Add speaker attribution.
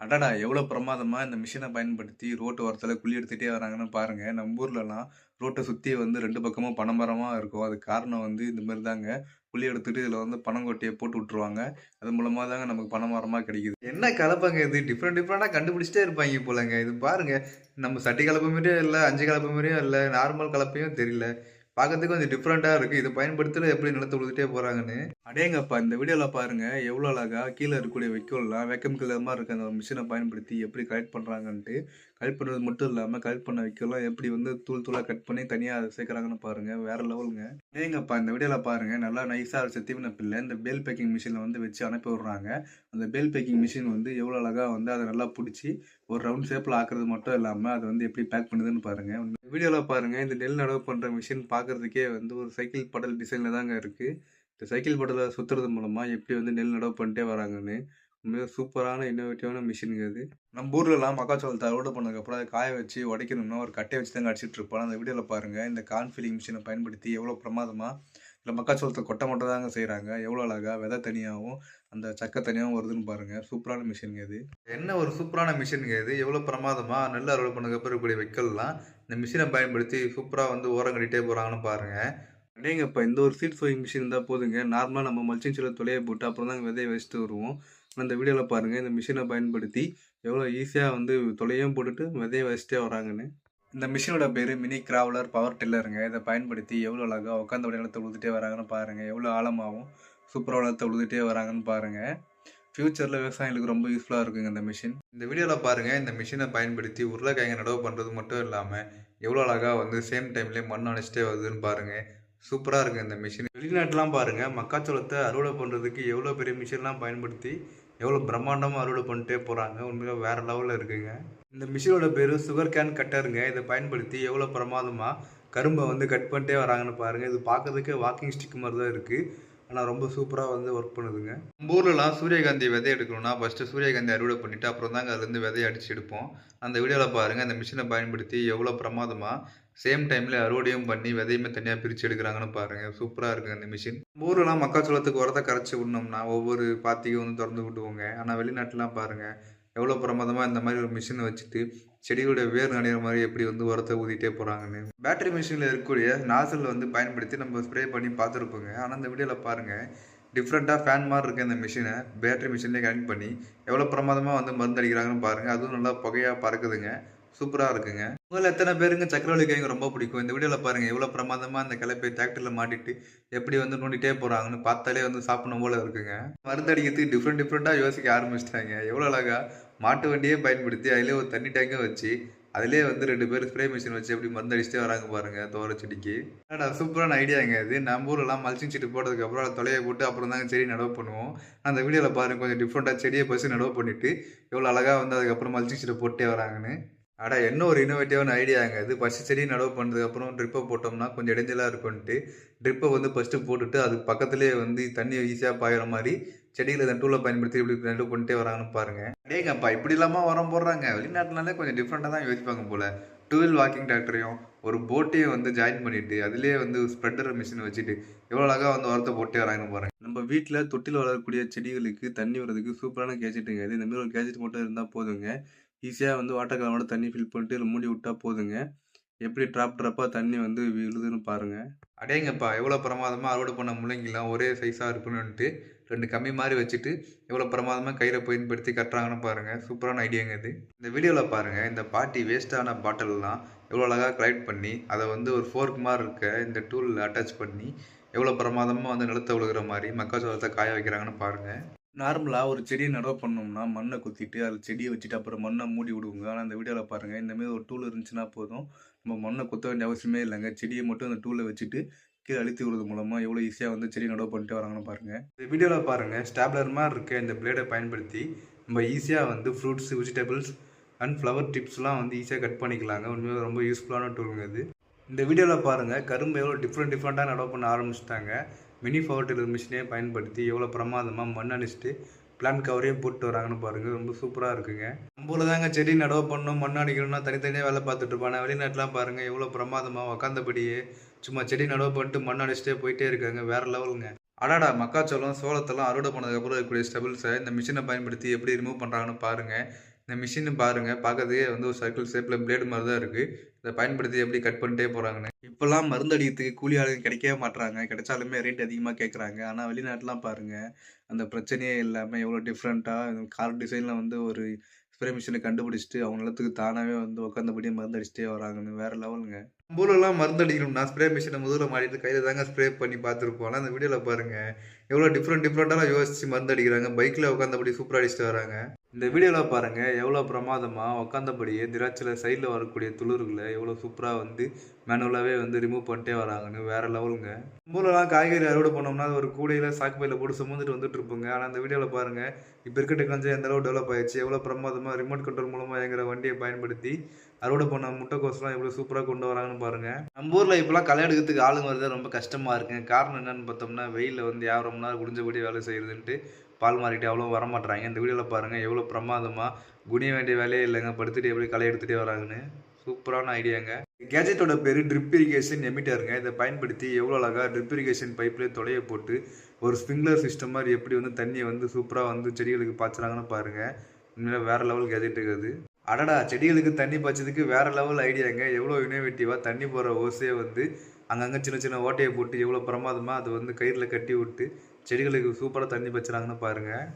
Speaker 1: அடடா! எவ்வளோ பிரமாதமாக இந்த மிஷினை பயன்படுத்தி ரோட்டு ஓரத்தில் குழி எடுத்துகிட்டே வராங்கன்னு பாருங்கள் நம்ம ஊர்லலாம் ரோட்டை சுற்றி வந்து ரெண்டு பக்கமும் பனைமரமா இருக்கும். அதுக்கு காரணம் வந்து இந்த மாரி தாங்க. குழி எடுத்துகிட்டு இதில் வந்து பனங்கொட்டைய போட்டு விட்ருவாங்க அது மூலமாக தாங்க நமக்கு பணமரமாக கிடைக்குது. என்ன கலப்பங்க இது? டிஃப்ரெண்ட் டிஃப்ரெண்ட்டாக கண்டுபிடிச்சிட்டே இருப்பாங்க போலங்க. இது பாருங்கள் நம்ம சட்டி கலப்ப மாரியும் இல்லை அஞ்சு கலப்பு மாரியும் இல்லை நார்மல் கலப்பையும் தெரியல. பார்க்கறதுக்கு கொஞ்சம் டிஃப்ரெண்டாக இருக்கு. இது பயன்படுத்தினா எப்படி நிலத்தை உழுதுட்டே போறாங்கன்னு. அடேங்கப்பா! இந்த வீடியோல பாருங்க. எவ்வளோ அழகா கீழே இருக்கக்கூடிய வைக்கோல்லாம் வேக்கம் கிளர் மாதிரி இருக்க அந்த மிஷினை பயன்படுத்தி எப்படி கலெக்ட் பண்ணுறாங்கன்ட்டு கலெக்ட் பண்ணுறது மட்டும் இல்லாமல் கலெக்ட் பண்ண வைக்கோல்லாம் எப்படி வந்து தூள் தூளாக கட் பண்ணி தனியாக சேர்க்குறாங்கன்னு பாருங்க. வேற லெவலுங்க. அடேங்கப்பா! இந்த வீடியோல பாருங்க. நல்லா நைஸாக வச்ச தீவன பிள்ளை இந்த பேல் பேக்கிங் மிஷினில் வந்து வச்சு அனுப்பி விடுறாங்க. அந்த பேல் பேக்கிங் மிஷின் வந்து எவ்வளோ அழகா வந்து அதை நல்லா பிடிச்சி ஒரு ரவுண்ட் ஷேப்பில் ஆக்குறது மட்டும் இல்லாமல் அதை வந்து எப்படி பேக் பண்ணுதுன்னு பாருங்க. வீடியோவில் பாருங்கள் இந்த நெல் நடவு பண்ணுற மிஷின் பார்க்கறதுக்கே வந்து ஒரு சைக்கிள் படல் டிசைனில் தாங்க இருக்குது இந்த சைக்கிள் படலை சுற்றுறது மூலமாக எப்படி வந்து நெல் நடவு பண்ணிட்டே வராங்கன்னு. மிக சூப்பரான இன்னோவேட்டிவான மிஷின் அது நம்ம ஊர்லலாம் மக்காச்சோளத்தை அறுவடை பண்ணதுக்கப்புறம் அதை காய வச்சு உடைக்கணும்னா, ஒரு கட்டையை வச்சு தாங்க அடிச்சிட்டு இருப்போம். அந்த வீடியோவில் பாருங்கள் இந்த கார்ன் ஃபில்லிங் மிஷினை பயன்படுத்தி எவ்வளோ பிரமாதமாக இதில மக்காச்சோளத்த கொட்ட மட்டும் தாங்க செய்றாங்க. எவ்வளோ அழகா விதை தனியாவும், அந்த சக்க தனியாவும் வருதுன்னு பாருங்க. சூப்பரான மிஷின்ங்க இது. என்ன ஒரு சூப்பரான மிஷின்ங்க இது. எவ்வளோ பிரமாதமா நெல் அறுவடை பண்ணதுக்கப்புறம் இருக்கக்கூடிய வைக்கோல்லாம், இந்த மிஷின பயன்படுத்தி சூப்பரா வந்து ஓரம் கட்டிட்டே போறாங்கன்னு பாருங்க. அடேங்கப்பா! இந்த ஒரு சீட் சோயிங் மிஷின் இருந்தா போதுங்க. நார்மலா நம்ம மல்ச்சிங் சீட்ல துளைய போட்டு அப்புறம் தாங்க விதைய வச்சுட்டு வருவோம். ஆனா இந்த வீடியோல பாருங்க. இந்த மிஷின பயன்படுத்தி எவ்வளோ ஈஸியா வந்து துளையும் போட்டுட்டு விதைய வச்சுட்டே வராங்கன்னு. இந்த மிஷினோட பேரு மினி கிராவலர் பவர் டில்லருங்க. இதை பயன்படுத்தி எவ்வளோ அழகாக உட்காந்த நிலத்த உழுதுட்டே வராங்கன்னு பாருங்கள் எவ்வளோ ஆழமாகவும் சூப்பராக நிலத்த உழுதுட்டே வராங்கன்னு பாருங்கள் ஃப்யூச்சரில் விவசாயிகளுக்கு ரொம்ப யூஸ்ஃபுல்லாக இருக்குங்க இந்த மிஷின். இந்த வீடியோவில் பாருங்கள் இந்த மிஷினை பயன்படுத்தி உருளைக்கிழங்கு நடவு பண்ணுறது மட்டும் இல்லாமல் எவ்வளோ அழகாக வந்து சேம் டைம்லேயே மண் அணைச்சிட்டே வருதுன்னு பாருங்கள் சூப்பராக இருக்குது இந்த மிஷின். வெளிநாட்டெலாம் பாருங்கள் மக்காச்சோளத்தை அறுவடை பண்ணுறதுக்கு எவ்வளோ பெரிய மிஷின்லாம் பயன்படுத்தி, எவ்வளோ பிரம்மாண்டமாக அறுவடை பண்ணிட்டே போகிறாங்க உண்மையிலே வேற லெவலில் இருக்குங்க. இந்த மிஷினோட பேர் சுகர் கேன் கட்டருங்க. இதை பயன்படுத்தி எவ்வளோ பிரமாதமாக கரும்பை வந்து கட் பண்ணிட்டே வராங்கன்னு பாருங்க. இது பார்க்கறதுக்கே வாக்கிங் ஸ்டிக் மாதிரி தான் இருக்குது ஆனால் ரொம்ப சூப்பராக வந்து ஒர்க் பண்ணுதுங்க. நம்ம ஊர்லலாம் சூரியகாந்தி விதை எடுக்கணும்னா, ஃபர்ஸ்ட்டு சூரியகாந்தி அறுவடை பண்ணிவிட்டு அப்புறம் தாங்க அதுலேருந்து விதையை அடிச்சு எடுப்போம். அந்த வீடியோவில் பாருங்கள் அந்த மிஷினை பயன்படுத்தி எவ்வளோ பிரமாதமாக சேம் டைமில் அறுவடையும் பண்ணி விதையுமே தனியாக பிரித்து எடுக்கிறாங்கன்னு பாருங்கள் சூப்பராக இருக்குங்க அந்த மிஷின். ஊர்லலாம் மக்காச்சோளத்துக்கு உரத்த கரைச்சி விடணும்னா, ஒவ்வொரு பாத்திக்கும் வந்து திறந்து விட்டுவோங்க ஆனால் வெளிநாட்டுலாம் பாருங்கள் எவ்வளோ பிரமாதமாக இந்த மாதிரி ஒரு மிஷினை வச்சுட்டு, செடியோட வேர் நனையிற மாதிரி எப்படி வந்து உரத்தை ஊதிட்டே போறாங்கன்னு. பேட்டரி மிஷினில் இருக்கக்கூடிய நாசல் வந்து பயன்படுத்தி நம்ம ஸ்ப்ரே பண்ணி பார்த்துருப்போங்க. ஆனால் இந்த வீடியோவில் பாருங்க. டிஃப்ரெண்ட்டாக ஃபேன் மாதிரி இருக்க இந்த மிஷினை பேட்டரி மிஷின்லேயே கனெக்ட் பண்ணி, எவ்வளோ பிரமாதமாக வந்து மருந்து அடிக்கிறாங்கன்னு பாருங்கள் அதுவும் நல்லா புகையாக பறக்குதுங்க. சூப்பரா இருக்குங்க. முதல்ல எத்தனை பேருங்க சக்கரவள்ளி கிழங்கு ரொம்ப பிடிக்கும்? இந்த வீடியோல பாருங்க. எவ்வளோ பிரமாதமா அந்த கிளப்பை டிராக்டர்ல மாட்டிட்டு, எப்படி வந்து நோண்டிட்டே போறாங்கன்னு பார்த்தாலே வந்து சாப்பிடணும் போல இருக்குங்க. மருந்து அடிக்கிறதுக்கு டிஃப்ரெண்ட் டிஃபரெண்ட்டா யோசிக்க ஆரம்பிச்சிட்டாங்க எவ்வளோ அழகா மாட்டு வண்டியே பயன்படுத்தி, அதிலே ஒரு தண்ணி டேங்க்கும் வச்சு, அதுலேயே வந்து ரெண்டு பேர் ஸ்ப்ரே மிஷின் வச்சு எப்படி மருந்து அடிச்சுட்டே வராங்க பாருங்க தோற செடிக்கு. ஆடா சூப்பரான ஐடியாங்க இது. நம்ம ஊரெல்லாம் மல்ச்சிங் சீட்டு போட்டதுக்கப்புறம் அதை தொலையை போட்டு அப்புறம் தாங்க செடி நடவு பண்ணுவோம். அந்த வீடியோவில் பாருங்க கொஞ்சம் டிஃப்ரெண்ட்டாக செடியை ஃபர்ஸ்ட்டு நடவு பண்ணிட்டு, எவ்வளோ அழகாக வந்து அதுக்கப்புறம் மல்ச்சிங் சீட்டை போட்டே வராங்கன்னு. அடா என்ன ஒரு இன்னோவேட்டிவான ஐடியாங்க இது. ஃபர்ஸ்ட்டு செடி நடவு பண்ணதுக்கப்புறம் ட்ரிப்பை போட்டோம்னா கொஞ்சம் இடைஞ்சலாக இருக்கும்ன்ட்டு ட்ரிப்பை வந்து ஃபர்ஸ்ட்டு போட்டுட்டு, அதுக்கு பக்கத்துலேயே வந்து தண்ணி ஈஸியாக பாயிற மாதிரி செடிகளை இந்த டூலை பயன்படுத்தி இப்படி நடவு பண்ணிட்டே வராங்கன்னு பாருங்கள் அடேங்கப்பா! இல்லாமல் உரம் போடுறாங்க? வெளிநாட்டுனாலே கொஞ்சம் டிஃப்ரெண்ட்டாக தான் யோசிப்பாங்க போல் டூ வீல் வாக்கிங் டிராக்டரையும், ஒரு போட்டையும் வந்து ஜாயின் பண்ணிட்டு, அதுலேயே வந்து ஸ்ப்ரெட்டர் மிஷின் வச்சுட்டு, எவ்வளோ அழகா வந்து உரத்தை போட்டே வராங்கன்னு பாருங்க. நம்ம வீட்டில் தொட்டில் வளரக்கூடிய செடிகளுக்கு தண்ணி விடுறதுக்கு சூப்பரான கேஜெட்டுங்க இது. இந்த ஒரு கேஜெட் மட்டும் இருந்தால் போதுங்க. ஈஸியாக வந்து வாட்டர் கேனோட தண்ணி ஃபில் பண்ணிட்டு மூடி விட்டா போதுங்க. எப்படி ட்ராப் ட்ராப்பாக தண்ணி வந்து விழுதுன்னு பாருங்க. அடேங்கப்பா! எவ்வளோ பிரமாதமாக அறுவடை பண்ண முள்ளங்கிலாம் ஒரே சைஸாக இருக்கணுன்ட்டு, 2 கம்பி மாரி வச்சுட்டு, எவ்வளோ பிரமாதமாக கையில் பயன்படுத்தி கட்டுறாங்கன்னு பாருங்கள் சூப்பரான ஐடியாங்க இது. இந்த வீடியோவில் பாருங்கள் இந்த பாட்டி வேஸ்ட்டான பாட்டில்லாம் எவ்வளோ அழகாக கலெக்ட் பண்ணி, அதை வந்து ஒரு ஃபோர்க் மாதிரி இருக்க இந்த டூலில் அட்டாச் பண்ணி, எவ்வளோ பிரமாதமாக வந்து நிலத்தை விழுகிற மாதிரி மக்காச்சோளத்தை காய வைக்கிறாங்கன்னு பாருங்கள் நார்மலாக ஒரு செடியை நடவு பண்ணோம்னா, மண்ணை குத்திட்டு, அதில் செடியை வச்சுட்டு அப்புறம் மண்ணை மூடி விடுவோங்க. ஆனால் இந்த வீடியோவில் பாருங்கள் இந்தமாரி ஒரு டூல் இருந்துச்சுன்னா போதும். நம்ம மண்ணை குத்த வேண்டிய அவசியமே இல்லைங்க செடியை மட்டும் அந்த டூலில் வச்சுட்டு, கீழே அழுத்தி விடுறது மூலமாக எவ்வளோ ஈஸியாக வந்து செடி நடவு பண்ணிட்டு வராங்கன்னு பாருங்கள் இந்த வீடியோவில் பாருங்கள் ஸ்டாப்லர் மாதிரி இருக்க இந்த பிளேடை பயன்படுத்தி, நம்ம ஈஸியாக வந்து ஃப்ரூட்ஸ், வெஜிடபிள்ஸ் அண்ட் ஃப்ளவர் டிப்ஸ்லாம் வந்து ஈஸியாக கட் பண்ணிக்கலாங்க. உண்மையாக ரொம்ப யூஸ்ஃபுல்லான டூலுங்க இது. இந்த வீடியோவில் பாருங்க. கரும்பு எவ்வளோ டிஃப்ரெண்ட் டிஃப்ரெண்ட்டாக நடவு பண்ண ஆரம்பிச்சிட்டாங்க மினி பவர் மிஷினே பயன்படுத்தி எவ்வளோ பிரமாதமாக மண் அணைச்சிட்டு, பிளான் கவரையும் போட்டு வராங்கன்னு பாருங்கள் ரொம்ப சூப்பராக இருக்குங்க. நம்மள தாங்க செடி நடவு பண்ணணும், மண் அடிக்கணும்னா தனித்தனியாக வேலை பார்த்துட்டு இருப்பாங்க ஆனா பாருங்கள் எவ்வளோ பிரமாதமா உக்காந்தபடியே சும்மா செடி நடவு பண்ணிட்டு மண் அடிச்சுட்டே போயிட்டே இருக்காங்க. வேற லெவலுங்க. அடாடா மக்காச்சோளம் சோளத்தெல்லாம் அறுவடை பண்ணதுக்கப்புறம் இருக்கக்கூடிய ஸ்டெபிள்ஸை இந்த மிஷினை பயன்படுத்தி எப்படி ரிமூவ் பண்ணுறாங்கன்னு பாருங்கள் இந்த மிஷினு பாருங்கள் பார்க்கறதுக்கே வந்து ஒரு சர்க்கிள் ஷேப்பில் பிளேடு மாதிரி தான் இருக்குது இதை பயன்படுத்தி எப்படி கட் பண்ணிட்டே போகிறாங்கன்னு இப்போல்லாம் மருந்து அடிக்கிறதுக்கு கூலி ஆளுங்க கிடைக்கவே மாட்டுறாங்க கிடைச்சாலுமே ரேட் அதிகமாக கேட்குறாங்க ஆனால் வெளிநாட்டுலாம் பாருங்கள் அந்த பிரச்சனையே இல்லாமல் எவ்வளோ டிஃப்ரெண்ட்டாக கார் டிசைனில் வந்து ஒரு ஸ்ப்ரே மிஷினை கண்டுபிடிச்சிட்டு அவங்க நிலத்துக்கு தானாகவே வந்து உட்காந்தபடியே மருந்து அடிச்சிட்டே வராங்கன்னு வேறு லெவலுங்க நம்ம ஊர்லலாம் மருந்து அடிக்கணும்னா ஸ்ப்ரே மிஷினை முதல்ல மாட்டிட்டு கையில் தாங்க ஸ்ப்ரே பண்ணி பார்த்துருப்போம். ஆனால் அந்த வீடியோவில் பாருங்கள் எவ்வளோ டிஃப்ரெண்ட் டிஃப்ரெண்ட்டாக யோசிச்சு மருந்து அடிக்கிறாங்க. பைக்கில் உட்காந்தபடி சூப்பராக அடிச்சுட்டு வராங்க. இந்த வீடியோவில் பாருங்கள் எவ்வளோ பிரமாதமாக உட்காந்தபடியே திராட்சையில் சைடில் வரக்கூடிய துளிர்களை எவ்வளோ சூப்பராக வந்து மேனுவலாகவே வந்து ரிமூவ் பண்ணிட்டே வராங்கன்னு வேறு லெவலுங்க மூலலாம் காய்கறி அறுவடை பண்ணோம்னா அது ஒரு கூடையில் சாக்கு பையில் போட்டு சுமந்துட்டு வந்துட்டு இருப்போங்க. ஆனால் அந்த வீடியோவில் பாருங்கள் இப்போ இருக்க டெக்னாலஜி எந்த அளவு டெவலப் ஆயிடுச்சு எவ்வளோ பிரமாதமாக ரிமோட் கண்ட்ரோல் மூலமாக இயங்குற வண்டியை பயன்படுத்தி அறுவடை பண்ண முட்டைக்கோஸ்லாம் எவ்வளோ சூப்பராக கொண்டு வராங்கன்னு பாருங்கள் நம்ம ஊரில் இப்போலாம் களை எடுக்கிறதுக்கு ஆளுங்க வரது ரொம்ப கஷ்டமாக இருக்குங்க. காரணம் என்னன்னு பார்த்தோம்னா வெயிலில் வந்து யார் ரொம்ப நேரம் குடிஞ்சபடி வேலை செய்கிறதுன்ட்டு பால் மாறிட்டு அவ்வளோ வரமாட்றாங்க. இந்த வீடியோவில் பாருங்கள் எவ்வளோ பிரமாதமாக குனிய வேண்டிய வேலையே இல்லைங்க. படுத்துட்டு எப்படி களை எடுத்துகிட்டே வராங்கன்னு. சூப்பரான ஐடியாங்க கேஜெட்டோட பேர் ட்ரிப் இரிகேஷன் எமிட்டருங்க இதை பயன்படுத்தி எவ்வளோ அழகாக ட்ரிப் இரிகேஷன் பைப்லேயே தொலைய போட்டு ஒரு ஸ்ப்ரிங்க்லர் சிஸ்டம் மாதிரி எப்படி வந்து தண்ணியை வந்து சூப்பராக வந்து செடிகளுக்கு பாய்ச்சுறாங்கன்னு பாருங்கள் உண்மையில வேறு லெவல் கேஜெட் இருக்குது அடடா செடிகளுக்கு தண்ணி பாய்ச்சதுக்கு வேறு லெவல் ஐடியாங்க எவ்வளோ இனோவேட்டிவாக தண்ணி போகிற ஓசையை வந்து அங்கங்கே சின்ன சின்ன ஓட்டையை போட்டு எவ்வளோ பிரமாதமாக அது வந்து கயிறில் கட்டி விட்டு செடிகளுக்கு சூப்பராக தண்ணி பாய்ச்சுறாங்கன்னு பாருங்கள்